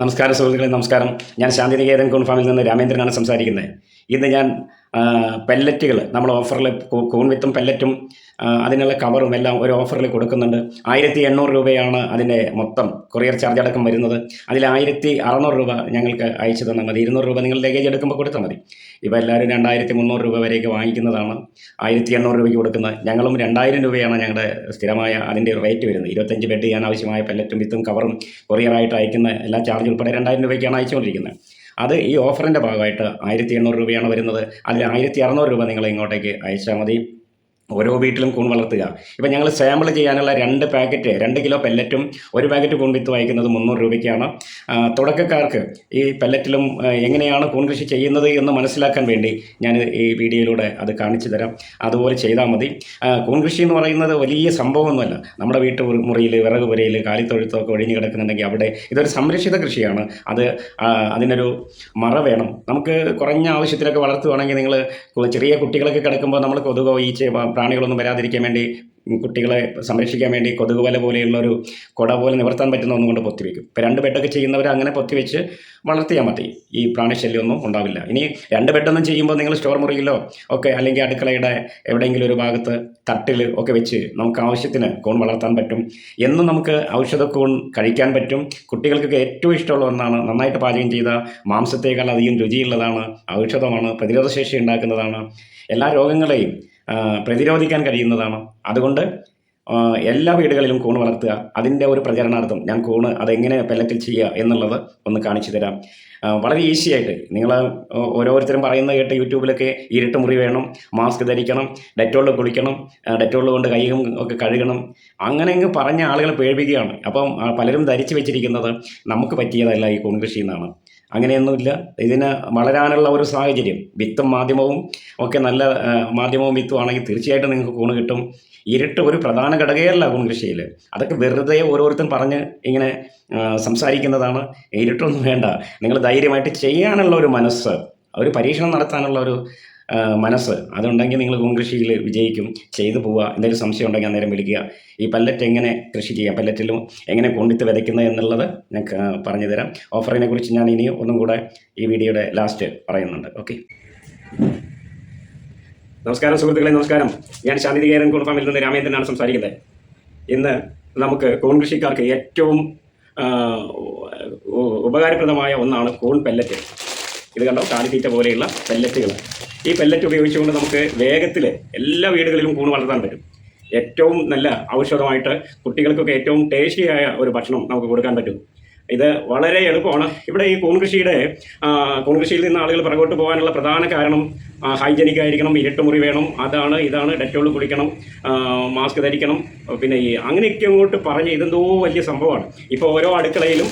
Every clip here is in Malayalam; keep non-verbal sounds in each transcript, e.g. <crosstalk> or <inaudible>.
നമസ്കാരം സുഹൃത്തുക്കളെ നമസ്കാരം. ഞാൻ ശാന്തിനികേതൻ കോൺഫാമിൽ നിന്ന് രാമേന്ദ്രനാണ് സംസാരിക്കുന്നത്. ഇന്ന് ഞാൻ പെല്ലറ്റുകൾ നമ്മൾ ഓഫറിൽ കൂൺ വിത്തും പെല്ലറ്റും അതിനുള്ള കവറും എല്ലാം ഒരു ഓഫറിൽ കൊടുക്കുന്നുണ്ട്. ആയിരത്തി എണ്ണൂറ് രൂപയാണ് അതിന്റെ മൊത്തം കൊറിയർ ചാർജ് അടക്കം വരുന്നത്. അതിൽ ആയിരത്തി അറുന്നൂറ് രൂപ ഞങ്ങൾക്ക് അയച്ചു തന്നാൽ മതി. ഇരുന്നൂറ് രൂപ നിങ്ങൾ ലഗേജ് എടുക്കുമ്പോൾ കൊടുത്താൽ മതി. ഇപ്പോൾ എല്ലാവരും രണ്ടായിരത്തി മുന്നൂറ് രൂപ വരെയൊക്കെ വാങ്ങിക്കുന്നതാണ്. ആയിരത്തി എണ്ണൂറ് രൂപയ്ക്ക് കൊടുക്കുന്നത് ഞങ്ങളും രണ്ടായിരം രൂപയാണ് ഞങ്ങളുടെ സ്ഥിരമായ അതിന്റെ റേറ്റ് വരുന്നത്. ഇരുപത്തഞ്ച് ബെഡ് ചെയ്യാൻ ആവശ്യമായ പെല്ലറ്റും വിത്തും കവറും കൊറിയറായിട്ട് അയക്കുന്ന എല്ലാ ചാർജ് ഉൾപ്പെടെ രണ്ടായിരം രൂപയ്ക്കാണ് അയച്ചുകൊണ്ടിരിക്കുന്നത്. അത് ഈ ഓഫറിന്റെ ഭാഗമായിട്ട് ആയിരത്തി എണ്ണൂറ് രൂപയാണ് വരുന്നത്. അതിൽ ആയിരത്തി അറുന്നൂറ് രൂപ നിങ്ങൾ ഇങ്ങോട്ടേക്ക് അയച്ചാൽ മതി. ഓരോ വീട്ടിലും കൂൺ വളർത്തുക. ഇപ്പം ഞങ്ങൾ സാമ്പിൾ ചെയ്യാനുള്ള രണ്ട് പാക്കറ്റ് രണ്ട് കിലോ പെല്ലറ്റും ഒരു പാക്കറ്റ് കൂൺ വിത്ത് വായിക്കുന്നത് മുന്നൂറ് രൂപയ്ക്കാണ്. തുടക്കക്കാർക്ക് ഈ പെല്ലറ്റിലും എങ്ങനെയാണ് കൂൺ കൃഷി ചെയ്യുന്നത് എന്ന് മനസ്സിലാക്കാൻ വേണ്ടി ഞാൻ ഈ വീഡിയോയിലൂടെ അത് കാണിച്ചു തരാം. അതുപോലെ ചെയ്താൽ മതി. കൂൺ കൃഷി എന്ന് പറയുന്നത് വലിയ സംഭവമൊന്നുമല്ല. നമ്മുടെ വീട്ടു മുറിയിൽ വിറക് പുരയിൽ കാലിത്തൊഴുത്തൊക്കെ ഒഴിഞ്ഞു കിടക്കുന്നുണ്ടെങ്കിൽ അവിടെ ഇതൊരു സംരക്ഷിത കൃഷിയാണ്. അത് അതിനൊരു മറ വേണം. നമുക്ക് കുറഞ്ഞ ആവശ്യത്തിലൊക്കെ വളർത്തുവാണെങ്കിൽ നിങ്ങൾ ചെറിയ കുട്ടികളൊക്കെ കിടക്കുമ്പോൾ നമ്മൾ കൊതുകോ ഈച്ച പ്രാണികളൊന്നും വരാതിരിക്കാൻ വേണ്ടി കുട്ടികളെ സംരക്ഷിക്കാൻ വേണ്ടി കൊതുക് വല പോലെയുള്ള ഒരു കുട പോലെ നിവർത്താൻ പറ്റുന്ന ഒന്നുകൊണ്ട് പൊത്തിവെക്കും. ഇപ്പോൾ രണ്ട് ബെഡൊക്കെ ചെയ്യുന്നവർ അങ്ങനെ പൊത്തിവെച്ച് വളർത്തിയാൽ മതി. ഈ പ്രാണിശല്യമൊന്നും ഉണ്ടാവില്ല. ഇനി രണ്ട് ബെഡൊന്നും ചെയ്യുമ്പോൾ നിങ്ങൾ സ്റ്റോർ മുറിയിലോ ഒക്കെ അല്ലെങ്കിൽ അടുക്കളയുടെ എവിടെയെങ്കിലും ഒരു ഭാഗത്ത് തട്ടിൽ ഒക്കെ വെച്ച് നമുക്ക് ആവശ്യത്തിന് കോൺ വളർത്താൻ പറ്റും. എന്നും നമുക്ക് ഔഷധ കോൺ കഴിക്കാൻ പറ്റും. കുട്ടികൾക്കൊക്കെ ഏറ്റവും ഇഷ്ടമുള്ള ഒന്നാണ് നന്നായിട്ട് പാചകം ചെയ്ത മാംസത്തേക്കാൾ അധികം രുചിയുള്ളതാണ് ഔഷധമാണ് പ്രതിരോധശേഷി ഉണ്ടാക്കുന്നതാണ്. എല്ലാ രോഗങ്ങളെയും പ്രതിരോധിക്കാൻ കഴിയുന്നതാണ്. അതുകൊണ്ട് എല്ലാ വീടുകളിലും കൂണ് വളർത്തുക. അതിന്റെ ഒരു പ്രചരണാർത്ഥം ഞാൻ കൂണ് അതെങ്ങനെ പെല്ലറ്റിൽ ചെയ്യുക എന്നുള്ളത് ഒന്ന് കാണിച്ചു തരാം. വളരെ ഈസി ആയിട്ട് നിങ്ങൾ ഓരോരുത്തരും പറയുന്നത് കേട്ട് യൂട്യൂബിലൊക്കെ ഇരുട്ട് മുറി വേണം മാസ്ക് ധരിക്കണം ഡെറ്റോളിൽ കുളിക്കണം ഡെറ്റോൾ കൊണ്ട് കൈയും ഒക്കെ കഴുകണം. അങ്ങനെ അങ്ങ് പറഞ്ഞ ആളുകളെ പേടിപ്പിക്കുകയാണ്. അപ്പം പലരും ധരിച്ചു വെച്ചിരിക്കുന്നത് നമുക്ക് പറ്റിയതല്ല ഈ കൂൺ കൃഷി എന്നാണ് അങ്ങനെയൊന്നുമില്ല. ഇതിന് വളരാനുള്ള ഒരു സാഹചര്യം. വിത്തും മാധ്യമവും ഒക്കെ നല്ല മാധ്യമവും വിത്തുമാണെങ്കിൽ തീർച്ചയായിട്ടും നിങ്ങൾക്ക് കൂണ് കിട്ടും. ഇരുട്ട് ഒരു പ്രധാന ഘടകയല്ല കൂൺ കൃഷിയിൽ അതൊക്കെ വെറുതെ ഓരോരുത്തരും പറഞ്ഞ് ഇങ്ങനെ സംസാരിക്കുന്നതാണ്. ഇരുട്ടൊന്നും വേണ്ട. നിങ്ങൾ ധൈര്യമായിട്ട് ചെയ്യാനുള്ള ഒരു മനസ്സ് ഒരു പരീക്ഷണം നടത്താനുള്ള ഒരു മനസ്സ്. അതുണ്ടെങ്കിൽ നിങ്ങൾ കൃഷിയിൽ വിജയിക്കും. ചെയ്തു പോവുക. എന്തെങ്കിലും സംശയം ഉണ്ടെങ്കിൽ അന്നേരം വിളിക്കുക. ഈ പല്ലറ്റ് എങ്ങനെ കൃഷി ചെയ്യാം? പല്ലറ്റിലും എങ്ങനെ കൊണ്ടിത്ത് വിതയ്ക്കുന്നത് എന്നുള്ളത് ഞാൻ പറഞ്ഞു തരാം. ഓഫറിനെ കുറിച്ച് ഞാൻ ഇനി ഒന്നും കൂടെ ഈ വീഡിയോയുടെ ലാസ്റ്റ് പറയുന്നുണ്ട്. ഓക്കെ നമസ്കാരം സുഹൃത്തുക്കളെ നമസ്കാരം. ഞാൻ ശാന്തികേരൻ കുടുംബമിൽ നിന്ന് രാമേന്ദ്രനാണ് സംസാരിക്കുന്നത്. ഇന്ന് നമുക്ക് കോൺ കൃഷിക്കാർക്ക് ഏറ്റവും ഉപകാരപ്രദമായ ഒന്നാണ് കോൺ പെല്ലറ്റ്. ഇത് കണ്ടോ? കാലിത്തീറ്റ പോലെയുള്ള പെല്ലറ്റുകൾ ഈ പെല്ലറ്റ് ഉപയോഗിച്ചുകൊണ്ട് നമുക്ക് വേഗത്തിൽ എല്ലാ വീടുകളിലും കൂണ് വളർത്താൻ പറ്റും. ഏറ്റവും നല്ല ഔഷധമായിട്ട് കുട്ടികൾക്കൊക്കെ ഏറ്റവും ടേസ്റ്റിയായ ഒരു ഭക്ഷണം നമുക്ക് കൊടുക്കാൻ പറ്റും. ഇത് വളരെ എളുപ്പമാണ്. ഇവിടെ ഈ കൂൺ കൃഷിയുടെ ആ, കൂൺ കൃഷിയിൽ നിന്ന് ആളുകൾ പുറകോട്ട് പോകാനുള്ള പ്രധാന കാരണം ഹൈജനിക് ആയിരിക്കണം ഇരുട്ടുമുറി വേണം അതാണ് ഇതാണ് ഡെറ്റോൾ കുടിക്കണം മാസ്ക് ധരിക്കണം പിന്നെ ഈ അങ്ങനെയൊക്കെ അങ്ങോട്ട് പറഞ്ഞ് ഇതെന്തോ വലിയ സംഭവമാണ്. ഇപ്പോൾ ഓരോ അടുക്കളയിലും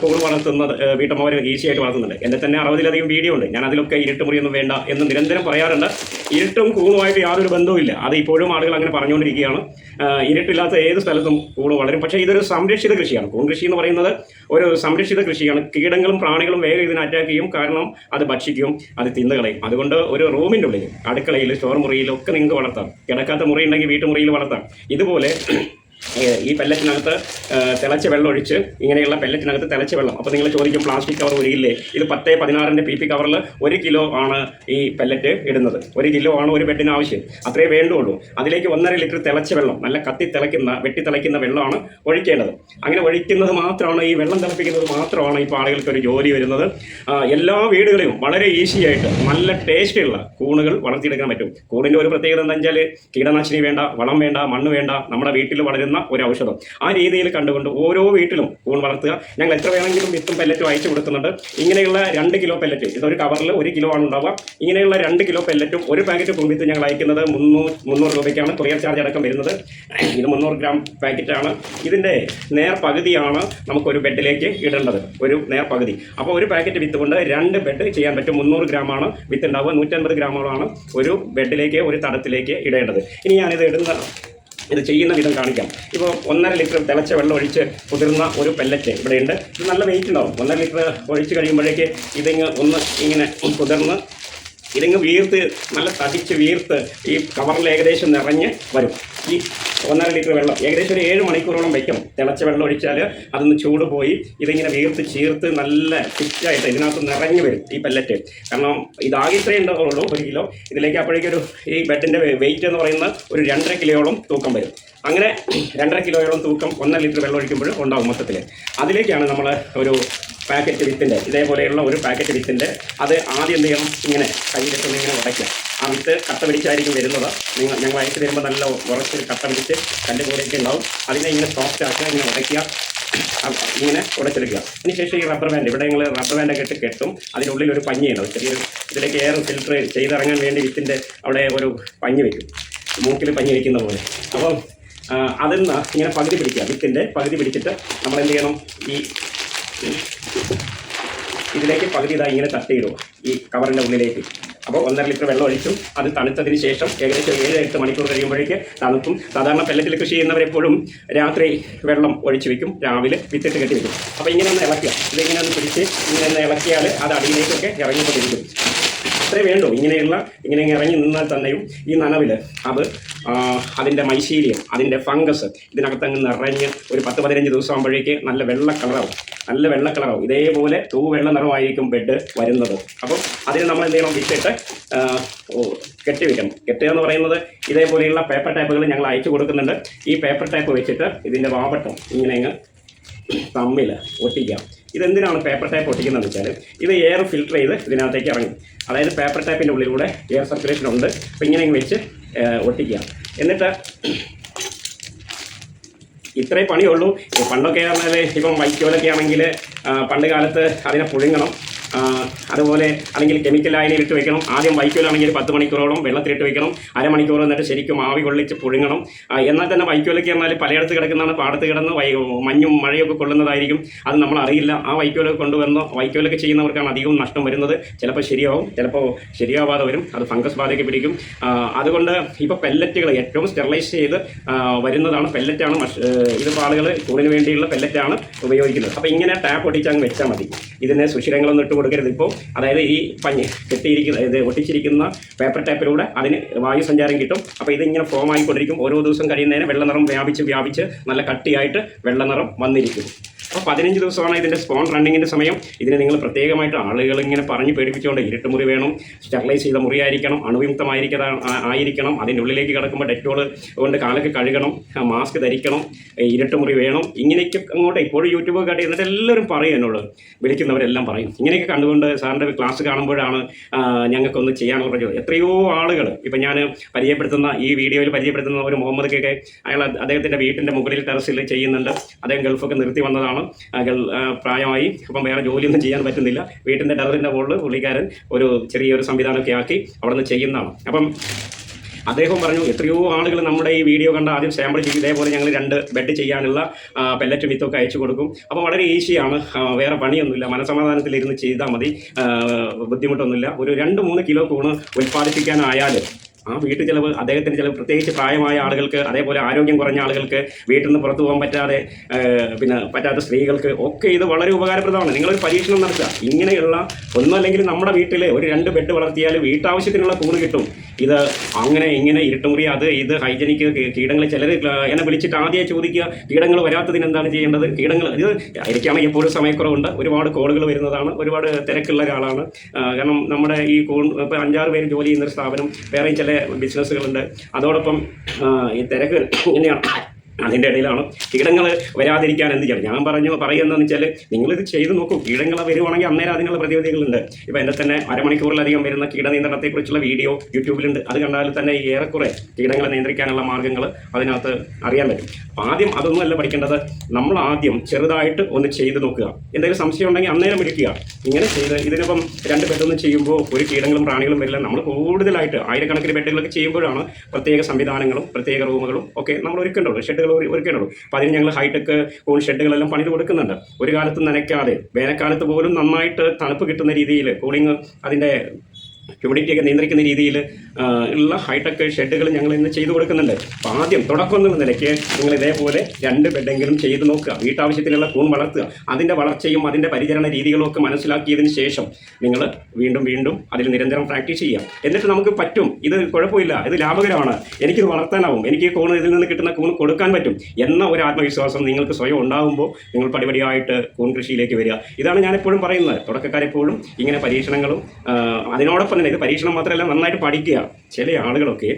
കൂൺ വളർത്തുന്നത് വീട്ടമ്മമാർ ഈസിയായിട്ട് വളർത്തുന്നുണ്ട്. എന്റെ തന്നെ അറുപതിലധികം വീഡിയോ ഉണ്ട്. ഞാൻ അതിലൊക്കെ ഇരുട്ടുമുറിയൊന്നും വേണ്ട എന്ന് നിരന്തരം പറയാറുണ്ട്. ഇരുട്ടും കൂണുമായിട്ട് യാതൊരു ബന്ധവുമില്ല. അത് ഇപ്പോഴും ആളുകൾ അങ്ങനെ പറഞ്ഞുകൊണ്ടിരിക്കുകയാണ്. ഇരുട്ടില്ലാത്ത ഏത് സ്ഥലത്തും കൂണ് വളരും. പക്ഷേ ഇതൊരു സംരക്ഷിത കൃഷിയാണ്. കൂൺ കൃഷി എന്ന് പറയുന്നത് ഒരു സംരക്ഷിത കൃഷിയാണ്. കീടങ്ങളും പ്രാണികളും വേഗം ഇതിനെ അറ്റാക്ക് ചെയ്യും. കാരണം അത് ഭക്ഷിക്കും അത് തിന്നുകളയും അതുകൊണ്ട് ഒരു റൂമിന്റെ ഉള്ളിൽ അടുക്കളയിൽ സ്റ്റോർ മുറിയിലൊക്കെ നിങ്ങൾക്ക് വളർത്താം. കിടക്കാത്ത മുറി ഉണ്ടെങ്കിൽ വീട്ടുമുറിയിൽ വളർത്താം. ഇതുപോലെ ഈ പെല്ലറ്റിനകത്ത് തിളച്ച വെള്ളം ഒഴിച്ച് ഇങ്ങനെയുള്ള പെല്ലറ്റിനകത്ത് തിളച്ച വെള്ളം. അപ്പോൾ നിങ്ങൾ ചോദിക്കും പ്ലാസ്റ്റിക് കവർ ഒഴിയില്ലേ ഇത് പത്ത് പതിനാറിന്റെ പി പി കവറിൽ ഒരു കിലോ ആണ് ഈ പെല്ലറ്റ് ഇടുന്നത്. ഒരു കിലോ ആണ് ഒരു ബെഡിന് ആവശ്യം. അത്രേ വേണ്ടുള്ളൂ. അതിലേക്ക് ഒന്നര ലിറ്റർ തിളച്ച വെള്ളം നല്ല കത്തി തിളയ്ക്കുന്ന വെട്ടി തിളയ്ക്കുന്ന വെള്ളമാണ് ഒഴിക്കേണ്ടത്. അങ്ങനെ ഒഴിക്കുന്നത് മാത്രമാണ് ഈ വെള്ളം തിളപ്പിക്കുന്നത് മാത്രമാണ് ഇപ്പോൾ ആളുകൾക്ക് ഒരു ജോലി വരുന്നത്. എല്ലാ വീടുകളിലും വളരെ ഈസിയായിട്ട് നല്ല ടേസ്റ്റുള്ള കൂണുകൾ വളർത്തിയെടുക്കാൻ പറ്റും. കൂണിന്റെ ഒരു പ്രത്യേകത എന്താ വെച്ചാൽ കീടനാശിനി വേണ്ട വളം വേണ്ട മണ്ണ് വേണ്ട. നമ്മുടെ വീട്ടിൽ വളരുന്ന ഒരു ഔഷധം ആ രീതിയിൽ കണ്ടുകൊണ്ട് ഓരോ വീട്ടിലും കൂൺ വളർത്തുക. ഞങ്ങൾ എത്ര വേണമെങ്കിലും വിത്തും പെല്ലറ്റും അയച്ചു കൊടുക്കുന്നുണ്ട്. ഇങ്ങനെയുള്ള രണ്ട് കിലോ പെല്ലറ്റ് ഇതൊരു കവറിൽ ഒരു കിലോ ആണ് ഉണ്ടാവുക. ഇങ്ങനെയുള്ള രണ്ട് കിലോ പെല്ലറ്റും ഒരു പാക്കറ്റ് പൂമ്പിത്ത് ഞങ്ങൾ അയക്കുന്നത് മുന്നൂറ് മുന്നൂറ് രൂപയ്ക്കാണ് കൊറിയർ ചാർജ് അടക്കം വരുന്നത്. ഇത് മുന്നൂറ് ഗ്രാം പാക്കറ്റാണ് ഇതിന്റെ നേർ പകുതിയാണ് നമുക്കൊരു ബെഡിലേക്ക് ഇടേണ്ടത്. ഒരു നേർ പകുതി. അപ്പോൾ ഒരു പാക്കറ്റ് വിത്ത് കൊണ്ട് രണ്ട് ബെഡ് ചെയ്യാൻ പറ്റും. മുന്നൂറ് ഗ്രാമാണ് വിത്ത് ഉണ്ടാവുക. നൂറ്റൻപത് ഗ്രാമുകളാണ് ഒരു ബെഡിലേക്ക് ഒരു തടത്തിലേക്ക് ഇടേണ്ടത്. ഇനി ഞാനിത് ഇടുന്ന ഇത് ചെയ്യുന്ന വിധം കാണിക്കാം. ഇപ്പോൾ ഒന്നര ലിറ്റർ തിളച്ച വെള്ളം ഒഴിച്ച് കുതിർന്ന ഒരു പെല്ലറ്റ് ഇവിടെയുണ്ട്. ഇത് നല്ല വെയിറ്റ് ഉണ്ടാവും. ഒന്നര ലിറ്റർ ഒഴിച്ച് കഴിയുമ്പോഴേക്ക് ഇതിങ്ങ് ഒന്ന് ഇങ്ങനെ കുതിർന്ന് ഇതിങ്ങ് വീർത്ത് നല്ല തടിച്ച് വീർത്ത് ഈ കവറിൽ ഏകദേശം നിറഞ്ഞ് വരും. ഈ ഒന്നര ലിറ്റർ വെള്ളം ഏകദേശം ഒരു ഏഴ് മണിക്കൂറോളം വയ്ക്കും. തിളച്ച വെള്ളം ഒഴിച്ചാൽ അതൊന്ന് ചൂട് പോയി ഇതിങ്ങനെ വീർത്ത് ചീർത്ത് നല്ല തിക്കായിട്ട് ഇതിനകത്ത് നിറഞ്ഞു വരും ഈ പെല്ലറ്റ് കാരണം ഇതാകെ ഇത്രയേ ഉണ്ടാവുള്ളൂ ഒരു കിലോ. ഇതിലേക്ക് അപ്പോഴേക്കൊരു ഈ ബെഡിന്റെ വെയിറ്റ് എന്ന് പറയുന്ന ഒരു രണ്ടര കിലോയോളം തൂക്കം വരും. അങ്ങനെ രണ്ടര കിലോയോളം തൂക്കം ഒന്നര ലിറ്റർ വെള്ളം ഒഴിക്കുമ്പോൾ ഉണ്ടാകും മൊത്തത്തിൽ അതിലേക്കാണ് നമ്മൾ ഒരു പാക്കറ്റ് വിത്തിന്റെ ഇതേപോലെയുള്ള ഒരു പാക്കറ്റ് വിത്തിന്റെ അത് ആദ്യം എന്ത് ചെയ്യണം? ഇങ്ങനെ കയ്യിലെത്തുന്ന ഇങ്ങനെ ഉടയ്ക്കുക. ആ വിത്ത് കട്ട പിടിച്ചായിരിക്കും വരുന്നത്. നിങ്ങൾ ഞങ്ങൾ അയച്ചു തരുമ്പോൾ നല്ല ഉറച്ച് കട്ട പിടിച്ച് കല്ല് പോലെയൊക്കെ ഉണ്ടാവും. അതിനെ ഇങ്ങനെ സോഫ്റ്റ് ആക്കുക ഇങ്ങനെ ഉടയ്ക്കുക ഇങ്ങനെ ഉടച്ചെടുക്കുക. അതിനുശേഷം ഈ റബ്ബർ ബാൻഡ് ഇവിടെ ഞങ്ങൾ റബ്ബർ ബാൻഡൊക്കെ ഇട്ട് കെട്ടും. അതിനുള്ളിൽ ഒരു പഞ്ഞി ഉണ്ടാവും. ചെറിയൊരു ഇതിലേക്ക് എയർ ഫിൽറ്റർ ചെയ്തിറങ്ങാൻ വേണ്ടി വിത്തിന്റെ അവിടെ ഒരു പഞ്ഞി വയ്ക്കും മൂക്കിൽ പഞ്ഞി വയ്ക്കുന്ന പോലെ. അപ്പം അതിൽ നിന്ന് ഇങ്ങനെ പകുതി പിടിക്കുക. വിത്തിന്റെ പകുതി പിടിച്ചിട്ട് നമ്മൾ എന്ത് ചെയ്യണം? ഈ ഇതിലേക്ക് പകുതി ഇതായി ഇങ്ങനെ തട്ടിയിടുക ഈ കവറിന്റെ ഉള്ളിലേക്ക്. അപ്പോൾ ഒന്നര ലിറ്റർ വെള്ളം ഒഴിച്ചു. അത് തണുത്തതിന് ശേഷം ഏകദേശം ഏഴ് എട്ട് മണിക്കൂർ കഴിയുമ്പോഴേക്ക് തണുക്കും. സാധാരണ പെല്ലറ്റിൽ കൃഷി ചെയ്യുന്നവരെപ്പോഴും രാത്രി വെള്ളം ഒഴിച്ചു വെക്കും. രാവിലെ വിത്തിട്ട് കെട്ടി വെക്കും. അപ്പോൾ ഇങ്ങനെ ഒന്ന് ഇളക്കുക. ഇതിങ്ങനെ ഒന്ന് പിടിച്ച് ഇങ്ങനെ ഒന്ന് ഇളക്കിയാൽ അത് അടിയിലേക്കൊക്കെ ഇറങ്ങിക്കൊണ്ടിരിക്കും. അത്രേ വേണ്ടൂ. ഇങ്ങനെയുള്ള ഇങ്ങനെ ഇറങ്ങി നിന്നാൽ തന്നെയും ഈ നനവിൽ അത് അതിന്റെ മൈശീലിയം അതിന്റെ ഫംഗസ് ഇതിനകത്ത് അങ്ങ് നിറഞ്ഞ് ഒരു പത്ത് പതിനഞ്ച് ദിവസം ആകുമ്പോഴേക്ക് നല്ല വെള്ള കളറാവും. നല്ല വെള്ള കളറാവും. ഇതേപോലെ തൂ വെള്ള നിറമായിരിക്കും ബെഡ് വരുന്നത്. അപ്പം അതിന് നമ്മൾ എന്ത് ചെയ്യണം? വിട്ടിട്ട് കെട്ടിവെക്കണം. കെട്ടുക എന്ന് പറയുന്നത് ഇതേപോലെയുള്ള പേപ്പർ ടൈപ്പുകൾ ഞങ്ങൾ അയച്ചു കൊടുക്കുന്നുണ്ട്. ഈ പേപ്പർ ടൈപ്പ് വെച്ചിട്ട് ഇതിന്റെ വാവട്ടം ഇങ്ങനെ അങ്ങ് തമ്മിൽ ഒട്ടിക്കാം. ഇതെന്തിനാണ് പേപ്പർ ടൈപ്പ് ഒട്ടിക്കുന്നതെന്ന് വെച്ചാൽ ഇത് എയർ ഫിൽട്ടർ ചെയ്ത് ഇതിനകത്തേക്ക് ഇറങ്ങും. അതായത് പേപ്പർ ടൈപ്പിന്റെ ഉള്ളിലൂടെ എയർ സർക്കുലേഷൻ ഉണ്ട്. അപ്പോൾ ഇങ്ങനെ വെച്ച് ഒട്ടിക്കുക. എന്നിട്ട് ഇത്രേ പണിയുള്ളൂ. പണ്ടൊക്കെ പറഞ്ഞാൽ ഇപ്പം വൈക്കോലൊക്കെ ആണെങ്കിൽ പണ്ട് കാലത്ത് അതിനെ പുഴുങ്ങണം. അതുപോലെ അല്ലെങ്കിൽ കെമിക്കൽ ലായനിയിൽ വെക്കണം. ആദ്യം വൈക്കോലാണെങ്കിൽ ഒരു പത്ത് മണിക്കൂറോളം വെള്ളത്തിലിട്ട് വെക്കണം. അരമണിക്കൂർ എന്നിട്ട് ശരിക്കും ആവി കൊള്ളിച്ച് പുഴുങ്ങണം. എന്നാൽ തന്നെ വൈക്കോലൊക്കെ എന്നാൽ പലയിടത്ത് കിടക്കുന്നതാണ് പാടത്ത് കിടന്ന് മഞ്ഞും മഴയൊക്കെ കൊള്ളുന്നതായിരിക്കും. അത് നമ്മൾ അറിയില്ല. ആ വൈക്കോലൊക്കെ കൊണ്ടുവന്നോ വൈക്കോലൊക്കെ ചെയ്യുന്നവർക്കാണ് അധികവും നഷ്ടം വരുന്നത്. ചിലപ്പോൾ ശരിയാവും ചിലപ്പോൾ ശരിയാവാതെ വരും. അത് ഫംഗസ് ബാധയൊക്കെ പിടിക്കും. അതുകൊണ്ട് ഇപ്പോൾ പെല്ലറ്റുകൾ ഏറ്റവും സ്റ്റെറിലൈസ് ചെയ്ത് വരുന്നതാണ്. പെല്ലറ്റാണ് ഇതിപ്പോൾ ആളുകൾ കൂടിന് വേണ്ടിയുള്ള പെല്ലറ്റാണ് ഉപയോഗിക്കുന്നത്. അപ്പോൾ ഇങ്ങനെ ടാപ്പ് ഒട്ടിച്ച് അങ്ങ് വെച്ചാൽ മതി. ഇതിനെ സുഷിരങ്ങളൊന്നും ഇട്ട് കൊടുക്കരുത്. ഇപ്പോൾ അതായത് ഈ പഞ്ഞ് കെട്ടിയിരിക്കുന്ന ഇത് ഒട്ടിച്ചിരിക്കുന്ന പേപ്പർ ടൈപ്പിലൂടെ അതിന് വായുസഞ്ചാരം കിട്ടും. അപ്പോൾ ഇതിങ്ങനെ ഫോം ആയിക്കൊണ്ടിരിക്കും. ഓരോ ദിവസം കഴിയുന്നതിന് വെള്ളനിറം വ്യാപിച്ച് വ്യാപിച്ച് നല്ല കട്ടിയായിട്ട് വെള്ളനിറം വന്നിരിക്കും. അപ്പോൾ പതിനഞ്ച് ദിവസമാണ് ഇതിന്റെ സ്പോൺ റണ്ണിങ്ങിന്റെ സമയം. ഇതിന് നിങ്ങൾ പ്രത്യേകമായിട്ട് ആളുകൾ ഇങ്ങനെ പറഞ്ഞ് പേടിപ്പിച്ചുകൊണ്ട് ഇരുട്ട് മുറി വേണം സ്റ്റെറിലൈസ് ചെയ്ത മുറി ആയിരിക്കണം അണുവിമുക്തമായിരിക്കത ആ- ആയിരിക്കണം അതിന്റെ ഉള്ളിലേക്ക് കിടക്കുമ്പോൾ ഡെറ്റോൾ കൊണ്ട് കാലൊക്കെ കഴുകണം മാസ്ക് ധരിക്കണം ഇരട്ട് മുറി വേണം. ഇങ്ങനെയൊക്കെ അങ്ങോട്ട് ഇപ്പോഴും യൂട്യൂബ് കാട്ടി എന്നിട്ട് എല്ലാവരും പറയും എന്നോട്. വിളിക്കുന്നവരെല്ലാം പറയും. ഇങ്ങനെയൊക്കെ കണ്ടുകൊണ്ട് സാറിന്റെ ക്ലാസ് കാണുമ്പോഴാണ് ഞങ്ങൾക്കൊന്ന് ചെയ്യാനുള്ള പ്രചോദനം എത്രയോ ആളുകൾ. ഇപ്പം ഞാൻ പരിചയപ്പെടുത്തുന്ന ഈ വീഡിയോയിൽ പരിചയപ്പെടുത്തുന്ന ഒരു മുഹമ്മദ് കെ അയാൾ അദ്ദേഹത്തിന്റെ വീട്ടിന്റെ മുകളിൽ ടെറസിൽ ചെയ്യുന്നുണ്ട്. അദ്ദേഹം ഗൾഫൊക്കെ നിർത്തി വന്നതാണ്. ആ, ഗൾ ആ, പ്രായമായി അപ്പം വേറെ ജോലിയൊന്നും ചെയ്യാൻ പറ്റുന്നില്ല. വീട്ടിന്റെ ടെറസിന്റെ മുകളിൽ പുള്ളിക്കാരൻ ഒരു ചെറിയൊരു സംവിധാനമൊക്കെ ആക്കി അവിടെ നിന്ന് ചെയ്യുന്നതാണ്. അപ്പം അദ്ദേഹം പറഞ്ഞു എത്രയോ ആളുകൾ നമ്മുടെ ഈ വീഡിയോ കണ്ട ആദ്യം സാമ്പിൾ ചെയ്ത്. ഇതേപോലെ ഞങ്ങൾ രണ്ട് ബെഡ് ചെയ്യാനുള്ള പെല്ലറ്റ് വിത്തൊക്കെ അയച്ചു കൊടുക്കും. അപ്പോൾ വളരെ ഈസിയാണ് വേറെ പണിയൊന്നുമില്ല. മനസമാധാനത്തിലിരുന്ന് ചെയ്താൽ മതി. ബുദ്ധിമുട്ടൊന്നുമില്ല. ഒരു രണ്ട് മൂന്ന് കിലോ കൂണ് ഉൽപ്പാദിപ്പിക്കാനായാൽ ആ വീട്ടു ചിലവ് അദ്ദേഹത്തിന് ചിലവ് പ്രത്യേകിച്ച് പ്രായമായ ആളുകൾക്ക് അതേപോലെ ആരോഗ്യം കുറഞ്ഞ ആളുകൾക്ക് വീട്ടിൽ നിന്ന് പുറത്തു പോകാൻ പറ്റാതെ പിന്നെ പറ്റാത്ത സ്ത്രീകൾക്ക് ഒക്കെ ഇത് വളരെ ഉപകാരപ്രദമാണ്. നിങ്ങളൊരു പരീക്ഷണം നടത്തുക. ഇങ്ങനെയുള്ള ഒന്നുമല്ലെങ്കിൽ നമ്മുടെ വീട്ടിൽ ഒരു രണ്ട് ബെഡ് വളർത്തിയാൽ വീട്ടാവശ്യത്തിനുള്ള കൂണ് കിട്ടും. ഇത് അങ്ങനെ ഇങ്ങനെ ഇരുട്ടുമുറി അത് ഇത് ഹൈജനിക്ക് കീടങ്ങൾ ചിലർ എന്നെ വിളിച്ചിട്ട് ആദ്യമായി ചോദിക്കുക കീടങ്ങൾ വരാത്തതിന് എന്താണ് ചെയ്യേണ്ടത്? കീടങ്ങൾ ഇത് എനിക്കാണെങ്കിൽ എപ്പോഴും സമയക്കുറവുണ്ട്. ഒരുപാട് കോളുകൾ വരുന്നതാണ്. ഒരുപാട് തിരക്കുള്ള ഒരാളാണ്. കാരണം നമ്മുടെ ഈ കോൺ ഇപ്പോൾ അഞ്ചാറ് പേര് ജോലി ചെയ്യുന്ന ഒരു സ്ഥാപനം വേറെയും ചില ബിസിനസ്സുകളുണ്ട്. അതോടൊപ്പം ഈ തിരക്ക് ഇങ്ങനെയാണ്. അതിന്റെ ഇടയിലാണ് കീടങ്ങൾ വരാതിരിക്കാൻ എന്ത് ചെയ്യണം ഞാൻ പറഞ്ഞു പറയുന്നതെന്ന് വെച്ചാൽ നിങ്ങളിത് ചെയ്ത് നോക്കൂ. കീടങ്ങൾ വരുവാണെങ്കിൽ അന്നേരം അതിനുള്ള പ്രതിവിധികളുണ്ട്. ഇപ്പോൾ എന്റെ തന്നെ അരമണിക്കൂറിലധികം വരുന്ന കീടനിയന്ത്രണത്തെക്കുറിച്ചുള്ള വീഡിയോ യൂട്യൂബിലുണ്ട്. അത് കണ്ടാൽ തന്നെ ഏറെക്കുറെ കീടങ്ങളെ നിയന്ത്രിക്കാനുള്ള മാർഗങ്ങൾ അതിനകത്ത് അറിയാൻ പറ്റും. അപ്പോൾ ആദ്യം അതൊന്നുമല്ല പഠിക്കേണ്ടത്. നമ്മൾ ആദ്യം ചെറുതായിട്ട് ഒന്ന് ചെയ്ത് നോക്കുക. എന്തെങ്കിലും സംശയം ഉണ്ടെങ്കിൽ അന്നേരം വിളിക്കുക. ഇങ്ങനെ ചെയ്ത് ഇതിനിപ്പം രണ്ട് ബെഡൊന്നും ചെയ്യുമ്പോൾ ഒരു കീടങ്ങളും പ്രാണികളും വരില്ല. നമ്മൾ കൂടുതലായിട്ട് ആയിരക്കണക്കിന് ബെഡുകളൊക്കെ ചെയ്യുമ്പോഴാണ് പ്രത്യേക സംവിധാനങ്ങളും പ്രത്യേക റൂമുകളും ഒക്കെ നമ്മൾ ഒരുക്കേണ്ടുള്ളൂ ഷെഡുകൾ ഒരുക്കേണ്ടത് അപ്പോൾ അതിന് ഞങ്ങൾ ഹൈടെക് കോൺ ഷെഡുകളെല്ലാം പണിത് കൊടുക്കുന്നുണ്ട്. ഒരു കാലത്ത് നനയ്ക്കാതെ. വേനൽക്കാലത്ത് പോലും നന്നായിട്ട് തണുപ്പ് കിട്ടുന്ന രീതിയിൽ കൂളിംഗ് അതിന്റെ ഹ്യൂമിഡിറ്റി ഒക്കെ നിയന്ത്രിക്കുന്ന രീതിയിൽ ഉള്ള ഹൈടെക് ഷെഡുകൾ ഞങ്ങൾ ഇന്ന് ചെയ്തു കൊടുക്കുന്നുണ്ട്. അപ്പോൾ ആദ്യം തുടക്കം എന്നുള്ള നിലയ്ക്ക് നിങ്ങൾ ഇതേപോലെ രണ്ട് ബെഡെങ്കിലും ചെയ്ത് നോക്കുക. വീട്ടാവശ്യത്തിനുള്ള കൂൺ വളർത്തുക. അതിന്റെ വളർച്ചയും അതിന്റെ പരിചരണ രീതികളും ഒക്കെ മനസ്സിലാക്കിയതിന് ശേഷം നിങ്ങൾ വീണ്ടും വീണ്ടും അതിൽ നിരന്തരം പ്രാക്ടീസ് ചെയ്യുക. എന്നിട്ട് നമുക്ക് പറ്റും. ഇത് കുഴപ്പമില്ല. ഇത് ലാഭകരമാണ്. എനിക്കിത് വളർത്താനാവും. എനിക്ക് ഈ കൂൺ ഇതിൽ നിന്ന് കിട്ടുന്ന കൂൺ കൊടുക്കാൻ പറ്റും. എന്ന ഒരു ആത്മവിശ്വാസം നിങ്ങൾക്ക് സ്വയം ഉണ്ടാകുമ്പോൾ നിങ്ങൾ പടിപടിയായിട്ട് കൂൺ കൃഷിയിലേക്ക് വരിക. ഇതാണ് ഞാനെപ്പോഴും പറയുന്നത്. തുടക്കക്കാരെപ്പോഴും ഇങ്ങനെ പരീക്ഷണങ്ങളും അതിനോടൊപ്പം തന്നെ ഇത് പരീക്ഷണം മാത്രമല്ല നന്നായിട്ട് പഠിക്കുക. ചില ആളുകളൊക്കെ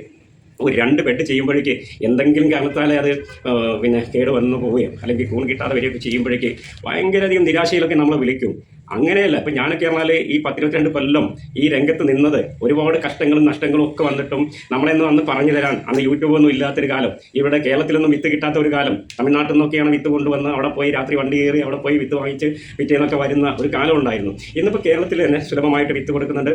ഒരു രണ്ട് ബെഡ് ചെയ്യുമ്പോഴേക്ക് എന്തെങ്കിലും കാരണത്താലേ അത് പിന്നെ കേട് വന്നു പോവുകയും അല്ലെങ്കിൽ കൂൺ കിട്ടാതെ വരികയൊക്കെ ചെയ്യുമ്പോഴേക്ക് ഭയങ്കരധികം നിരാശയിലൊക്കെ നമ്മൾ വിളിക്കും. അങ്ങനെയല്ല ഇപ്പം ഞാനൊക്കെ പറഞ്ഞാൽ ഈ പത്തിരുപത്തിരണ്ട് കൊല്ലം ഈ രംഗത്ത് നിന്നത് ഒരുപാട് കഷ്ടങ്ങളും നഷ്ടങ്ങളും ഒക്കെ വന്നിട്ടും നമ്മളെന്ന് അന്ന് പറഞ്ഞു തരാൻ അന്ന് യൂട്യൂബൊന്നും ഇല്ലാത്തൊരു കാലം ഇവിടെ കേരളത്തിലൊന്നും വിത്ത് കിട്ടാത്ത ഒരു കാലം തമിഴ്നാട്ടിൽ നിന്നൊക്കെയാണ് വിത്ത് കൊണ്ടുവന്ന് അവിടെ പോയി രാത്രി വണ്ടി കയറി അവിടെ പോയി വിത്ത് വാങ്ങിച്ച് വിറ്റേന്നൊക്കെ വരുന്ന ഒരു കാലം ഉണ്ടായിരുന്നു. ഇന്നിപ്പോൾ കേരളത്തിൽ തന്നെ സുലഭമായിട്ട് വിത്ത് കൊടുക്കുന്നുണ്ട്.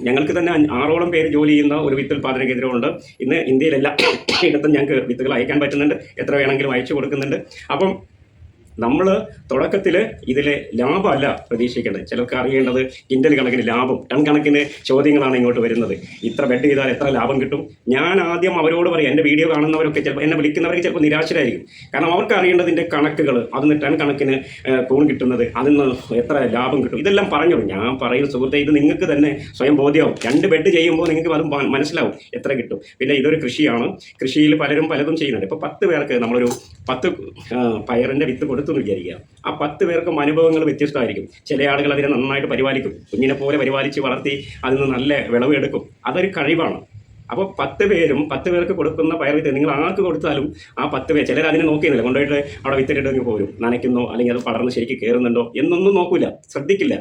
ഞങ്ങൾക്ക് തന്നെ ആറോളം പേര് ജോലി ചെയ്യുന്ന ഒരു വിത്ത് ഉൽപ്പാദന കേന്ദ്രമുണ്ട്. ഇന്ന് ഇന്ത്യയിലെല്ലാ <coughs> ഇടത്തും ഞങ്ങൾക്ക് വിത്തുകൾ അയക്കാൻ പറ്റുന്നുണ്ട്. എത്ര വേണമെങ്കിലും അയച്ചു കൊടുക്കുന്നുണ്ട്. അപ്പം നമ്മൾ തുടക്കത്തിൽ ഇതിൽ ലാഭമല്ല പ്രതീക്ഷിക്കേണ്ടത്. ചിലർക്ക് അറിയേണ്ടത് കിൻഡൽ കണക്കിന് ലാഭം ടൺ കണക്കിന് ചോദ്യങ്ങളാണ് ഇങ്ങോട്ട് വരുന്നത്. ഇത്ര ബെഡ് ചെയ്താൽ എത്ര ലാഭം കിട്ടും? ഞാൻ ആദ്യം അവരോട് പറയും എന്റെ വീഡിയോ കാണുന്നവരൊക്കെ ചിലപ്പോൾ എന്നെ വിളിക്കുന്നവർക്ക് ചിലപ്പോൾ നിരാശരായിരിക്കും. കാരണം അവർക്ക് അറിയേണ്ടതിന്റെ കണക്കുകൾ അതിന് ടൺ കണക്കിന് കൂൺ കിട്ടുന്നത് അതിൽ നിന്ന് എത്ര ലാഭം കിട്ടും? ഇതെല്ലാം പറഞ്ഞു. ഞാൻ പറയുന്ന സുഹൃത്തെ ഇത് നിങ്ങൾക്ക് തന്നെ സ്വയം ബോധ്യമാവും രണ്ട് ബെഡ് ചെയ്യുമ്പോൾ നിങ്ങൾക്ക് അത് മനസ്സിലാവും എത്ര കിട്ടും. പിന്നെ ഇതൊരു കൃഷിയാണ്. കൃഷിയിൽ പലരും പലതും ചെയ്യുന്നുണ്ട്. ഇപ്പോൾ പത്ത് പേർക്ക് നമ്മളൊരു പത്ത് പയറിന്റെ വിത്ത് കൊടുത്തു എന്ന് വിചാരിക്കുക. ആ പത്ത് പേർക്കും അനുഭവങ്ങൾ വ്യത്യസ്തമായിരിക്കും. ചില ആളുകൾ അതിനെ നന്നായിട്ട് പരിപാലിക്കും. കുഞ്ഞിനെ പോലെ പരിപാലിച്ച് വളർത്തി അതിൽ നിന്ന് നല്ല വിളവ് എടുക്കും. അതൊരു കഴിവാണ്. അപ്പോൾ പത്ത് പേരും പത്ത് പേർക്ക് കൊടുക്കുന്ന പയർ വിത്ത് നിങ്ങൾ ആർക്ക് കൊടുത്താലും ആ പത്ത് പേർ ചിലർ അതിനെ നോക്കിയിരുന്നില്ല. കൊണ്ടുപോയിട്ട് അവിടെ വിത്തിട്ടിട്ടെങ്കിൽ പോരും. നനയ്ക്കുന്നോ അല്ലെങ്കിൽ അത് പടർന്ന് ശരിക്കും കയറുന്നുണ്ടോ എന്നൊന്നും നോക്കില്ല ശ്രദ്ധിക്കില്ല.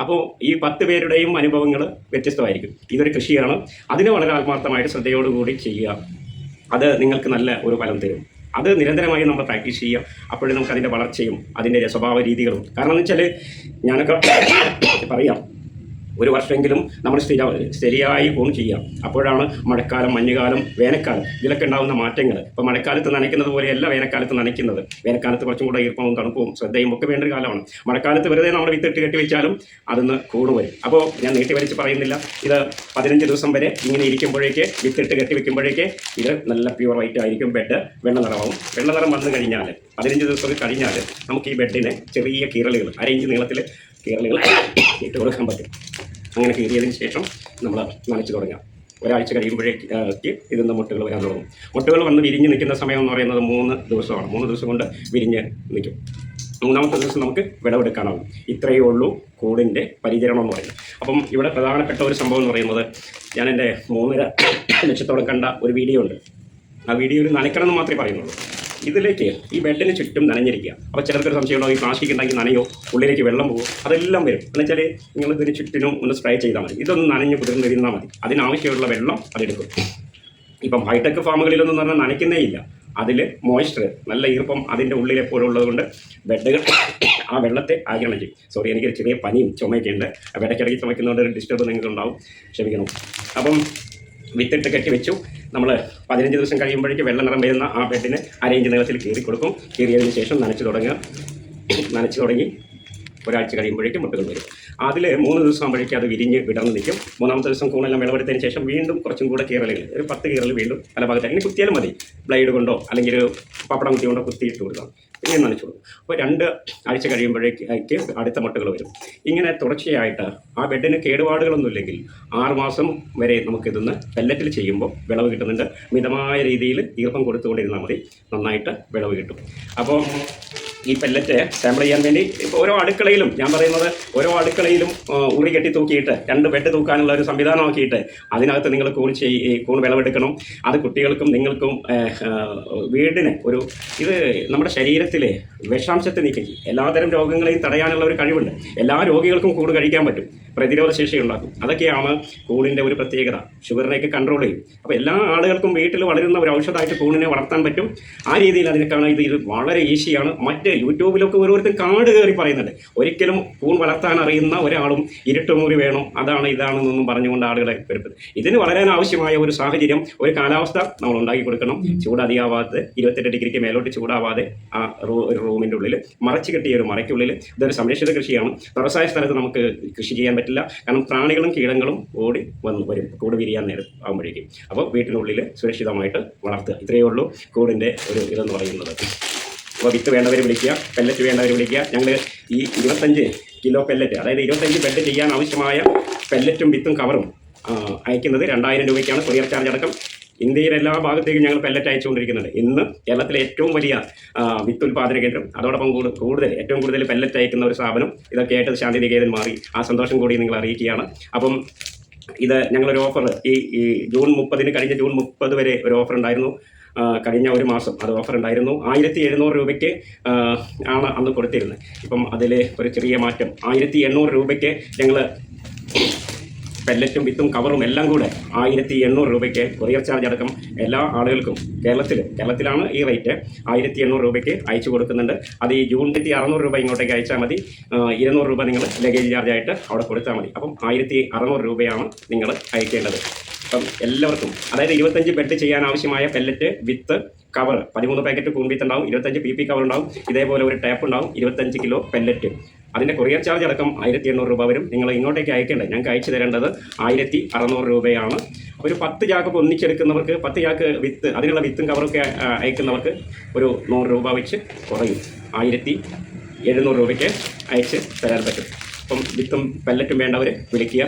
അപ്പോൾ ഈ പത്ത് പേരുടെയും അനുഭവങ്ങൾ വ്യത്യസ്തമായിരിക്കും. ഇതൊരു കൃഷിയാണ്. അതിനെ വളരെ ആത്മാർത്ഥമായിട്ട് ശ്രദ്ധയോടുകൂടി ചെയ്യുക. അത് നിങ്ങൾക്ക് നല്ല ഒരു ഫലം തരും. അത് നിരന്തരമായി നമ്മൾ പ്രാക്ടീസ് ചെയ്യുക. അപ്പോഴേ നമുക്ക് അതിന്റെ വളർച്ചയും അതിന്റെ സ്വഭാവ രീതികളും. കാരണം എന്ന് വെച്ചാൽ ഞാനൊക്കെ <coughs> പറയാം. ഒരു വർഷമെങ്കിലും നമ്മൾ സ്ഥിര ശരിയായി ഫോൺ ചെയ്യാം. അപ്പോഴാണ് മഴക്കാലം മഞ്ഞുകാലം വേനൽക്കാലം ഇതിലൊക്കെ ഉണ്ടാകുന്ന മാറ്റങ്ങൾ. ഇപ്പോൾ മഴക്കാലത്ത് നനയ്ക്കുന്നത് പോലെയല്ല വേനൽക്കാലത്ത് നനയ്ക്കുന്നത്. വേനൽക്കാലത്ത് കുറച്ചും കൂടെ ഈർപ്പവും തണുപ്പും ശ്രദ്ധയും ഒക്കെ വേണ്ട ഒരു കാലമാണ്. മഴക്കാലത്ത് വെറുതെ നമ്മൾ വിത്തിട്ട് കെട്ടി വെച്ചാലും അതൊന്ന് കൂട് വരും. അപ്പോൾ ഞാൻ നീട്ടി വലിച്ച് പറയുന്നില്ല. ഇത് പതിനഞ്ച് ദിവസം വരെ ഇങ്ങനെ ഇരിക്കുമ്പോഴേക്ക് വിത്തിട്ട് കെട്ടി വെക്കുമ്പോഴേക്ക് ഇത് നല്ല പ്യുവർ വൈറ്റ് ആയിരിക്കും. ബെഡ് വെള്ള നിറമാവും. വെള്ള നിറം വന്നു കഴിഞ്ഞാൽ പതിനഞ്ച് ദിവസം കഴിഞ്ഞാൽ നമുക്ക് ഈ ബെഡിന് ചെറിയ കീറലുകൾ അരയിഞ്ച് നീളത്തിൽ കീറലുകൾ <coughs> ഇട്ട് കൊടുക്കാൻ പറ്റും. അങ്ങനെ കീറിയതിന് ശേഷം നമ്മൾ നനച്ച് തുടങ്ങാം. ഒരാഴ്ച കഴിയുമ്പോഴേക്ക് ഇതിന്ന് മുട്ടുകൾ വരാൻ തുടങ്ങും. മുട്ടുകൾ വന്ന് വിരിഞ്ഞ് നിൽക്കുന്ന സമയം എന്ന് പറയുന്നത് മൂന്ന് ദിവസമാണ്. മൂന്ന് ദിവസം കൊണ്ട് വിരിഞ്ഞ് നിൽക്കും. മൂന്നാമത്തെ ദിവസം നമുക്ക് വിളവെടുക്കാനാവും ഇത്രയേ ഉള്ളൂ കൂടിന്റെ പരിചരണം എന്ന് പറയുന്നത്. അപ്പം ഇവിടെ പ്രധാനപ്പെട്ട ഒരു സംഭവം എന്ന് പറയുന്നത് ഞാൻ എന്റെ മൂന്നര <coughs> ലക്ഷത്തോളം കണ്ട ഒരു വീഡിയോ ഉണ്ട്. ആ വീഡിയോയിൽ നനയ്ക്കണം എന്ന് മാത്രമേ പറയുന്നുള്ളൂ. ഇതിലേക്ക് ഈ ബെഡിന് ചുറ്റും നനഞ്ഞിരിക്കുക. അപ്പോൾ ചിലർക്കൊരു സംശയമുണ്ടോ ഈ പ്ലാസ്റ്റിക് ഉണ്ടാക്കി നനയോ? ഉള്ളിലേക്ക് വെള്ളം പോകും അതെല്ലാം വരും. എന്ന് വെച്ചാൽ നിങ്ങൾ ഇതിന് ചുറ്റിനും ഒന്ന് സ്പ്രേ ചെയ്താൽ മതി. ഇതൊന്ന് നനഞ്ഞ് കുതിർന്ന് ഇരുന്നാൽ മതി. അതിനാവശ്യമുള്ള വെള്ളം അതെടുക്കും. ഇപ്പം ഹൈടെക് ഫാമുകളിലൊന്നും പറഞ്ഞാൽ നനയ്ക്കുന്നേ ഇല്ല. അതിൽ മോയ്സ്ചർ നല്ല ഈർപ്പം അതിന്റെ ഉള്ളിൽ എപ്പോഴും ഉള്ളതുകൊണ്ട് ബെഡുകൾ ആ വെള്ളത്തെ ആഗിരണം ചെയ്യും. സോറി എനിക്ക് ചെറിയ പനിയും ചുമയൊക്കെ ഉണ്ട്. ഇടയ്ക്കിടയ്ക്ക് ചുമയ്ക്കുന്നതുകൊണ്ട് ഒരു ഡിസ്റ്റർബ് നിങ്ങൾക്ക് ഉണ്ടാവും ക്ഷമിക്കണം. അപ്പം വിത്തിട്ട് കെട്ടി വെച്ചു. നമ്മൾ പതിനഞ്ച് ദിവസം കഴിയുമ്പോഴേക്ക് വെള്ള നിറം വരുന്ന ആ ബെഡിന് അരയിഞ്ച് നീളത്തിൽ കീറി കൊടുക്കും. കീറിയതിന് ശേഷം നനച്ച് തുടങ്ങുക. <clears throat> നനച്ച് തുടങ്ങി ഒരാഴ്ച കഴിയുമ്പോഴേക്കും മുട്ടുകൾ വരും. അതിൽ മൂന്ന് ദിവസം ആകുമ്പോഴേക്കും അത് വിരിഞ്ഞ് വിടർന്ന് നിൽക്കും. മൂന്നാമത്തെ ദിവസം കൂണെല്ലാം വിളവെടുത്തതിന് ശേഷം വീണ്ടും കുറച്ചും കൂടെ കീറലുകൾ. ഒരു പത്ത് കീറൽ വീണ്ടും പല ഭാഗത്ത് കുത്തിയാലും മതി. ബ്ലേഡ് കൊണ്ടോ അല്ലെങ്കിൽ ഒരു പപ്പടം കുത്തി കൊണ്ടോ കുത്തിയിട്ട് കൊടുക്കാം. പിന്നെ നനച്ചു അപ്പോൾ രണ്ട് ആഴ്ച കഴിയുമ്പോഴേക്ക് അടുത്ത മുട്ടകൾ വരും. ഇങ്ങനെ തുടർച്ചയായിട്ട് ആ ബെഡിന് കേടുപാടുകളൊന്നും ഇല്ലെങ്കിൽ ആറുമാസം വരെ നമുക്കിതൊന്ന് പെല്ലറ്റിൽ ചെയ്യുമ്പോൾ വിളവ് കിട്ടുന്നുണ്ട്. മിതമായ രീതിയിൽ ഈർപ്പം കൊടുത്തുകൊണ്ടിരുന്നാൽ മതി. നന്നായിട്ട് വിളവ് കിട്ടും. അപ്പോൾ ഈ പെല്ലറ്റ് സാമ്പിൾ ചെയ്യാൻ വേണ്ടി ഇപ്പോൾ ഓരോ അടുക്കളയിലും ഞാൻ പറയുന്നത് ഓരോ അടുക്കളയിലും ഉറി കെട്ടി തൂക്കിയിട്ട് രണ്ട് ബെഡ് തൂക്കാനുള്ള ഒരു സംവിധാനമാക്കിയിട്ട് അതിനകത്ത് നിങ്ങൾ കൂൺ ചെയ് കൂൺ വിളവെടുക്കണം. അത് കുട്ടികൾക്കും നിങ്ങൾക്കും വീടിന് ഒരു ഇത് നമ്മുടെ ശരീരത്തിലെ വിഷാംശത്തെ നീക്കി. എല്ലാതരം രോഗങ്ങളെയും തടയാനുള്ള ഒരു കഴിവുണ്ട്. എല്ലാ രോഗികൾക്കും കൂട് കഴിക്കാൻ പറ്റും. പ്രതിരോധ ശേഷി ഉണ്ടാക്കും. അതൊക്കെയാണ് കൂണിന്റെ ഒരു പ്രത്യേകത. ഷുഗറിനെയൊക്കെ കൺട്രോൾ ചെയ്യും. അപ്പോൾ എല്ലാ ആളുകൾക്കും വീട്ടിൽ വളരുന്ന ഒരു ഔഷധമായിട്ട് കൂണിനെ വളർത്താൻ പറ്റും. ആ രീതിയിൽ അതിനേക്കാണ് ഇത് ഇത് വളരെ ഈസിയാണ് മറ്റ് യൂട്യൂബിലൊക്കെ ഓരോരുത്തരും കാട് കയറി പറയുന്നുണ്ട്. ഒരിക്കലും കൂൺ വളർത്താൻ അറിയുന്ന ഒരാളും ഇരുട്ടുമുറി വേണം. അതാണ് ഇതാണെന്നൊന്നും പറഞ്ഞുകൊണ്ട് ആളുകളെ വരുന്നത് ഇതിന് വളരാൻ ആവശ്യമായ ഒരു സാഹചര്യം ഒരു കാലാവസ്ഥ നമ്മൾ ഉണ്ടാക്കി കൊടുക്കണം. ചൂട് അധികമാവാതെ ഇരുപത്തെട്ട് ഡിഗ്രിക്ക് മേലോട്ട് ചൂടാവാതെ ആ ഒരു റൂമിന്റെ ഉള്ളിൽ മറച്ചു കെട്ടിയ ഒരു മറയ്ക്കുള്ളിൽ ഇതൊരു സംരക്ഷിത കൃഷിയാണ്. തുറസായ സ്ഥലത്ത് നമുക്ക് കൃഷി ചെയ്യാൻ പറ്റില്ല പറ്റില്ല കാരണം പ്രാണികളും കീടങ്ങളും ഓടി വന്ന് വരും. കൂട് വിരിയാൻ നേരം ആകുമ്പോഴേക്കും അപ്പോൾ വീട്ടിനുള്ളിൽ സുരക്ഷിതമായിട്ട് വളർത്തുക. ഇത്രയേ ഉള്ളൂ കൂടിന്റെ ഒരു ഇതെന്ന് പറയുന്നത്. അപ്പോൾ വിത്ത് വേണ്ടവർ വിളിക്കുക പെല്ലറ്റ് വേണ്ടവർ വിളിക്കുക. ഞങ്ങൾ ഈ ഇരുപത്തഞ്ച് കിലോ പെല്ലറ്റ് അതായത് ഇരുപത്തഞ്ച് ബെഡ് ചെയ്യാൻ ആവശ്യമായ പെല്ലറ്റും വിത്തും കവറും അയക്കുന്നത് രണ്ടായിരം രൂപയ്ക്കാണ്. കൊറിയർ ചാർജ് അടക്കം ഇന്ത്യയിലെ എല്ലാ ഭാഗത്തേക്കും ഞങ്ങൾ പെല്ലറ്റ് അയച്ചുകൊണ്ടിരിക്കുന്നുണ്ട്. ഇന്ന് കേരളത്തിലെ ഏറ്റവും വലിയ വിത്തുൽപാദന കേന്ദ്രം അതോടൊപ്പം കൂടു- കൂടുതൽ ഏറ്റവും കൂടുതൽ പെല്ലറ്റ് അയക്കുന്ന ഒരു സ്ഥാപനം ഇതൊക്കെ ആയിട്ട് ശാന്തി നികേതൻ മാറി. ആ സന്തോഷം കൂടി നിങ്ങൾ അറിയിക്കുകയാണ്. അപ്പം ഇത് ഞങ്ങളൊരു ഓഫർ ഈ ഈ ജൂൺ മുപ്പതിന് കഴിഞ്ഞ ജൂൺ മുപ്പത് വരെ ഒരു ഓഫർ ഉണ്ടായിരുന്നു. കഴിഞ്ഞ ഒരു മാസം അത് ഓഫർ ഉണ്ടായിരുന്നു. ആയിരത്തി എഴുന്നൂറ് രൂപയ്ക്ക് ആണ് അന്ന് കൊടുത്തിരുന്നത്. ഇപ്പം അതിൽ ഒരു ചെറിയ മാറ്റം. ആയിരത്തി എണ്ണൂറ് രൂപയ്ക്ക് ഞങ്ങൾ പെല്ലറ്റും വിത്തും കവറും എല്ലാം കൂടെ ആയിരത്തി എണ്ണൂറ് രൂപയ്ക്ക് കൊറിയർ ചാർജ് അടക്കം എല്ലാ ആളുകൾക്കും കേരളത്തിൽ കേരളത്തിലാണ് ഈ റേറ്റ് ആയിരത്തി എണ്ണൂറ് രൂപയ്ക്ക് അയച്ചു കൊടുക്കുന്നുണ്ട്. അത് ഈ ജൂൺ തീയതി അറുന്നൂറ് രൂപ ഇങ്ങോട്ടേക്ക് അയച്ചാൽ മതി. ഇരുന്നൂറ് രൂപ നിങ്ങൾ ലഗേജ് ചാർജ് ആയിട്ട് അവിടെ കൊടുത്താൽ മതി. അപ്പം ആയിരത്തി അറുന്നൂറ് രൂപയാണ് നിങ്ങൾ അയക്കേണ്ടത്. അപ്പം എല്ലാവർക്കും അതായത് ഇരുപത്തഞ്ച് ബെഡ് ചെയ്യാൻ ആവശ്യമായ പെല്ലറ്റ് വിത്ത് കവർ പതിമൂന്ന് പാക്കറ്റ് കൂൺ വിത്ത് ഉണ്ടാവും ഇരുപത്തഞ്ച് പി പി കവർ ഉണ്ടാവും ഇതേപോലെ ഒരു ടാപ്പ് ഉണ്ടാവും ഇരുപത്തഞ്ച് കിലോ പെല്ലറ്റ് അതിന്റെ കൊറിയർ ചാർജ് അടക്കം ആയിരത്തി എണ്ണൂറ് രൂപ വരും. നിങ്ങൾ ഇങ്ങോട്ടേക്ക് അയക്കേണ്ടത് ഞങ്ങൾക്ക് അയച്ചു തരേണ്ടത് ആയിരത്തി അറുന്നൂറ് രൂപയാണ്. ഒരു പത്ത് ചാക്ക് ഒന്നിച്ചെടുക്കുന്നവർക്ക് പത്ത് ചാക്ക് വിത്ത് അതിനുള്ള വിത്തും കവറൊക്കെ അയക്കുന്നവർക്ക് ഒരു നൂറ് രൂപ വെച്ച് കുറയും. ആയിരത്തി എഴുന്നൂറ് രൂപയ്ക്ക് അയച്ച് തരാൻ പറ്റും. അപ്പം വിത്തും പെല്ലറ്റും വേണ്ടവർ വിളിക്കുക.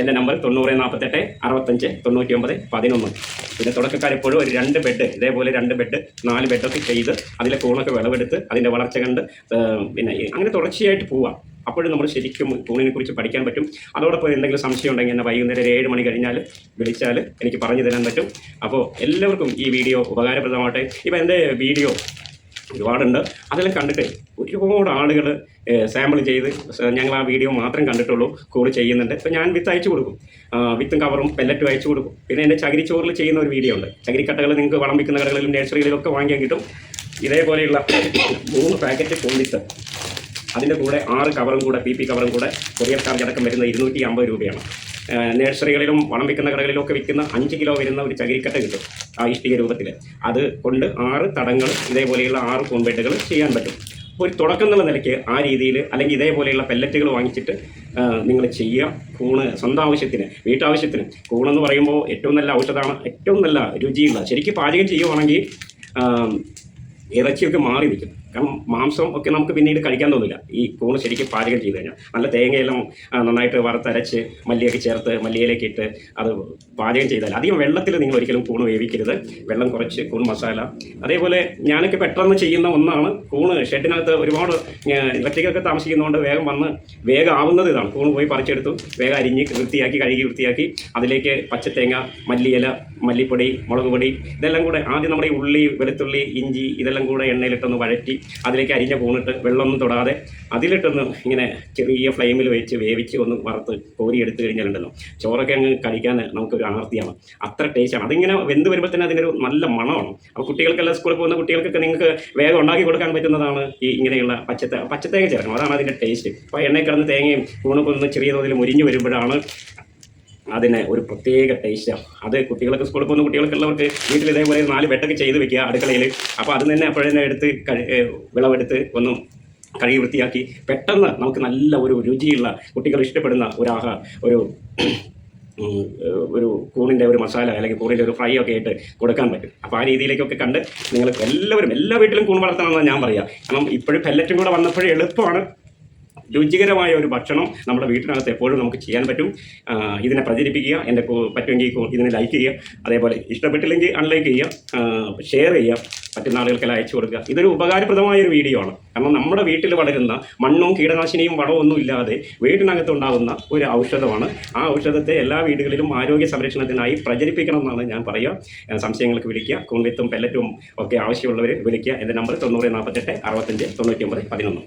എന്റെ നമ്പർ തൊണ്ണൂറ് നാൽപ്പത്തെട്ട് അറുപത്തഞ്ച് തൊണ്ണൂറ്റി ഒമ്പത് പതിനൊന്ന്. പിന്നെ തുടക്കക്കാർ എപ്പോഴും ഒരു രണ്ട് ബെഡ് ഇതേപോലെ രണ്ട് ബെഡ് നാല് ബെഡൊക്കെ ചെയ്ത് അതിലെ കൂണൊക്കെ വിളവെടുത്ത് അതിന്റെ വളർച്ച കണ്ട് പിന്നെ അങ്ങനെ തുടർച്ചയായിട്ട് പോവാം. അപ്പോഴും നമ്മൾ ശരിക്കും കൂണിനെ കുറിച്ച് പഠിക്കാൻ പറ്റും. അതോടൊപ്പം എന്തെങ്കിലും സംശയം ഉണ്ടെങ്കിൽ എന്നെ വൈകുന്നേരം ഏഴ് മണി കഴിഞ്ഞാൽ വിളിച്ചാൽ എനിക്ക് പറഞ്ഞു തരാൻ പറ്റും. അപ്പോൾ എല്ലാവർക്കും ഈ വീഡിയോ ഉപകാരപ്രദമാകട്ടെ. ഇപ്പം എന്റെ വീഡിയോ ഒരുപാടുണ്ട്. അതെല്ലാം കണ്ടിട്ട് ഒരുപാട് ആളുകൾ സാമ്പിൾ ചെയ്ത് ഞങ്ങൾ ആ വീഡിയോ മാത്രം കണ്ടിട്ടുള്ളൂ കൂടെ ചെയ്യുന്നുണ്ട്. ഇപ്പം ഞാൻ വിത്ത് അയച്ചു കൊടുക്കും. വിത്തും കവറും പെല്ലറ്റും അയച്ചു കൊടുക്കും. പിന്നെ എന്റെ ചകിരിച്ചോറിൽ ചെയ്യുന്ന ഒരു വീഡിയോ ഉണ്ട്. ചകിരിക്കട്ടകൾ നിങ്ങൾക്ക് വളമ്പിക്കുന്ന കടകളിലും നേഴ്സറികളിലൊക്കെ വാങ്ങിയാൽ കിട്ടും. ഇതേപോലെയുള്ള മൂന്ന് പാക്കറ്റ് കൊണ്ടിത്ത് അതിന്റെ കൂടെ ആറ് കവറും കൂടെ പി പി കവറും കൂടെ കൊറിയർ ചാർജ് അടക്കം വരുന്നത് ഇരുന്നൂറ്റി അമ്പത് രൂപയാണ്. നഴ്സറികളിലും വളം വിൽക്കുന്ന കടകളിലും ഒക്കെ വിൽക്കുന്ന അഞ്ച് കിലോ വരുന്ന ഒരു ചകിരിക്കട്ട കിട്ടും ആ ഇഷ്ടിക രൂപത്തിൽ. അത് കൊണ്ട് ആറ് തടങ്ങൾ ഇതേപോലെയുള്ള ആറ് പൂൺബെഡുകൾ ചെയ്യാൻ പറ്റും. ഒരു തുടക്കം എന്നുള്ള നിലയ്ക്ക് ആ രീതിയിൽ അല്ലെങ്കിൽ ഇതേപോലെയുള്ള പെല്ലറ്റുകൾ വാങ്ങിച്ചിട്ട് നിങ്ങൾ ചെയ്യുക. കൂണ് സ്വന്തം ആവശ്യത്തിന് വീട്ടാവശ്യത്തിന്. കൂണെന്ന് പറയുമ്പോൾ ഏറ്റവും നല്ല ഔഷധമാണ് ഏറ്റവും നല്ല രുചിയുള്ള ശരിക്കും പാചകം ചെയ്യുവാണെങ്കിൽ ഇറച്ചിയൊക്കെ മാറി നിൽക്കും. കാരണം മാംസം ഒക്കെ നമുക്ക് പിന്നീട് കഴിക്കാൻ തോന്നില്ല. ഈ കൂണ് ശരിക്കും പാചകം ചെയ്ത് കഴിഞ്ഞാൽ നല്ല തേങ്ങയെല്ലാം നന്നായിട്ട് വറുത്തരച്ച് മല്ലിയൊക്കെ ചേർത്ത് മല്ലിയിലേക്ക് ഇട്ട് അത് പാചകം ചെയ്താൽ അധികം വെള്ളത്തിൽ നിങ്ങൾ ഒരിക്കലും കൂണ് വേവിക്കരുത്. വെള്ളം കുറച്ച് കൂൺ മസാല. അതേപോലെ ഞാനൊക്കെ പെട്ടെന്ന് ചെയ്യുന്ന ഒന്നാണ് കൂണ് ഷെഡിനകത്ത് ഒരുപാട് ഇലക്ട്രിക്കൊക്കെ താമസിക്കുന്നതുകൊണ്ട് വേഗം വന്ന് വേഗം ആവുന്നത് ഇതാണ്. കൂണ് പോയി പറിച്ചെടുത്തു. വേഗം അരിഞ്ഞ് വൃത്തിയാക്കി കഴുകി വൃത്തിയാക്കി അതിലേക്ക് പച്ചത്തേങ്ങ മല്ലിയില മല്ലിപ്പൊടി മുളക് പൊടി ഇതെല്ലാം കൂടെ ആദ്യം നമ്മുടെ ഉള്ളി വെളുത്തുള്ളി ഇഞ്ചി ഇതെല്ലാം കൂടെ എണ്ണയിലിട്ടൊന്ന് വഴറ്റി അതിലേക്ക് അരിഞ്ഞ പൂണിട്ട് വെള്ളമൊന്നും തൊടാതെ അതിലിട്ടൊന്ന് ഇങ്ങനെ ചെറിയ ഫ്ലെയിമിൽ വെച്ച് വേവിച്ച് ഒന്ന് വറുത്ത് കോരി എടുത്തു കഴിഞ്ഞാലുണ്ടല്ലോ. ചോറൊക്കെ അങ്ങ് കഴിക്കാൻ നമുക്കൊരു ആർത്തിയാണ്. അത്ര ടേസ്റ്റാണ് അതിങ്ങനെ വെന്ത് വരുമ്പോൾ തന്നെ അതിനൊരു നല്ല മണമാണ്. അപ്പോൾ കുട്ടികൾക്കെല്ലാം സ്കൂളിൽ പോകുന്ന കുട്ടികൾക്കൊക്കെ നിങ്ങൾക്ക് വേഗം ഉണ്ടാക്കി കൊടുക്കാൻ പറ്റുന്നതാണ് ഈ ഇങ്ങനെയുള്ള പച്ചത്ത പച്ചത്തേങ്ങ ചേർക്കണം. അതാണ് അതിന്റെ ടേസ്റ്റ് അപ്പോൾ എണ്ണയിൽ കിടന്ന് തേങ്ങയും കൂണൊക്കെ ഒന്ന് ചെറിയ തോതിൽ മുരിഞ്ഞ് വരുമ്പോഴാണ് അതിന് ഒരു പ്രത്യേക ടേസ്റ്റാണ് അത് കുട്ടികൾക്ക് സ്കൂളിൽ പോകുന്ന കുട്ടികൾക്കുള്ളവർക്ക് വീട്ടിൽ ഇതേപോലെ നാല് വെട്ടൊക്കെ ചെയ്ത് വെക്കുക അടുക്കളയിൽ അപ്പോൾ അത് തന്നെ അപ്പോഴേ എടുത്ത് വിളവെടുത്ത് ഒന്ന് കഴുകി വൃത്തിയാക്കി പെട്ടെന്ന് നമുക്ക് നല്ല ഒരു രുചിയുള്ള കുട്ടികൾ ഇഷ്ടപ്പെടുന്ന ഒരു ഒരു ഒരു കൂണിന്റെ ഒരു മസാല അല്ലെങ്കിൽ കൂണിന്റെ ഒരു ഫ്രൈ ഒക്കെ ആയിട്ട് കൊടുക്കാൻ പറ്റും. അപ്പോൾ ആ രീതിയിലേക്കൊക്കെ കണ്ട് നിങ്ങൾ എല്ലാവരും എല്ലാ വീട്ടിലും കൂൺ വളർത്തണമെന്നാണ് ഞാൻ പറയാം. കാരണം ഇപ്പോഴും പെല്ലറ്റും കൂടെ വന്നപ്പോഴും എളുപ്പമാണ്. രുചികരമായ ഒരു ഭക്ഷണം നമ്മുടെ വീട്ടിനകത്ത് എപ്പോഴും നമുക്ക് ചെയ്യാൻ പറ്റും. ഇതിനെ പ്രചരിപ്പിക്കുക എന്റെ പറ്റുമെങ്കിൽ ഇതിനെ ലൈക്ക് ചെയ്യുക അതേപോലെ ഇഷ്ടപ്പെട്ടില്ലെങ്കിൽ അൺലൈക്ക് ചെയ്യുക ഷെയർ ചെയ്യുക പറ്റുന്ന ആളുകൾക്കെല്ലാം അയച്ചു കൊടുക്കുക. ഇതൊരു ഉപകാരപ്രദമായ ഒരു വീഡിയോ ആണ്. കാരണം നമ്മുടെ വീട്ടിൽ വളരുന്ന മണ്ണും കീടനാശിനിയും വളവും ഒന്നും ഇല്ലാതെ വീട്ടിനകത്ത് ഉണ്ടാകുന്ന ഒരു ഔഷധമാണ്. ആ ഔഷധത്തെ എല്ലാ വീടുകളിലും ആരോഗ്യ സംരക്ഷണത്തിനായി പ്രചരിപ്പിക്കണം എന്നാണ് ഞാൻ പറയുക. സംശയങ്ങൾക്ക് വിളിക്കുക. കൂൺവിത്തും പെല്ലറ്റും ഒക്കെ ആവശ്യമുള്ളവർ വിളിക്കുക. എന്റെ നമ്പർ തൊണ്ണൂറ് നാൽപ്പത്തെട്ട് അറുപത്തഞ്ച് തൊണ്ണൂറ്റി ഒമ്പത് പതിനൊന്ന്.